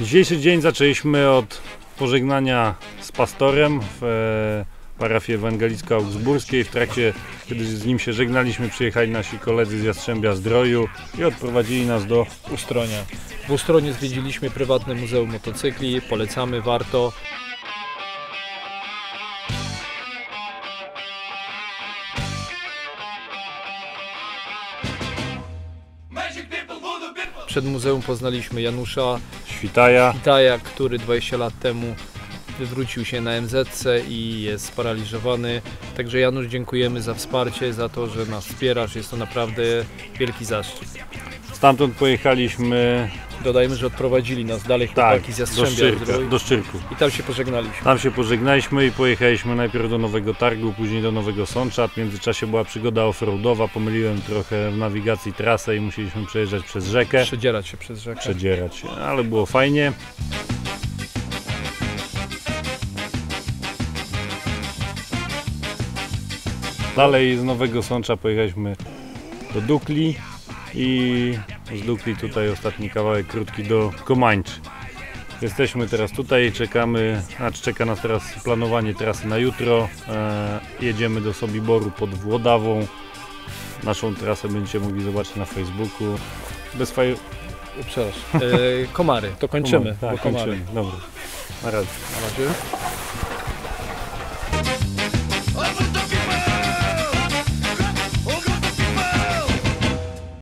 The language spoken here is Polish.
Dzisiejszy dzień zaczęliśmy od pożegnania z pastorem w e, parafii ewangelicko-augsburskiej. W trakcie, kiedy z nim się żegnaliśmy, przyjechali nasi koledzy z Jastrzębia Zdroju i odprowadzili nas do Ustronia. W Ustronie zwiedziliśmy prywatne muzeum motocykli, polecamy, warto. Przed muzeum poznaliśmy Janusza Świtaja. Itaja, który 20 lat temu wywrócił się na MZC i jest sparaliżowany. Także Janusz dziękujemy za wsparcie, za to, że nas wspierasz. Jest to naprawdę wielki zaszczyt. Stamtąd pojechaliśmy Dodajmy, że odprowadzili nas dalej tak, chłopaki z do, Jastrzębia Szczyrka, Zdrój. do Szczyrku. i tam się pożegnaliśmy. Tam się pożegnaliśmy i pojechaliśmy najpierw do Nowego Targu, później do Nowego Sącza. W międzyczasie była przygoda offroadowa, pomyliłem trochę w nawigacji trasę i musieliśmy przejeżdżać przez rzekę, Przedzierać się przez rzekę. przedzierać się, ale było fajnie. Dalej z Nowego Sącza pojechaliśmy do Dukli i z Dukli tutaj ostatni kawałek krótki do Komańczy. Jesteśmy teraz tutaj, czekamy, znaczy czeka nas teraz planowanie trasy na jutro. E, jedziemy do Sobiboru pod Włodawą. Naszą trasę będziecie mogli zobaczyć na Facebooku. Bez faj... Przepraszam. E, komary, to kończymy. Tak, komary. kończymy. Dobra. Na razie. Na razie.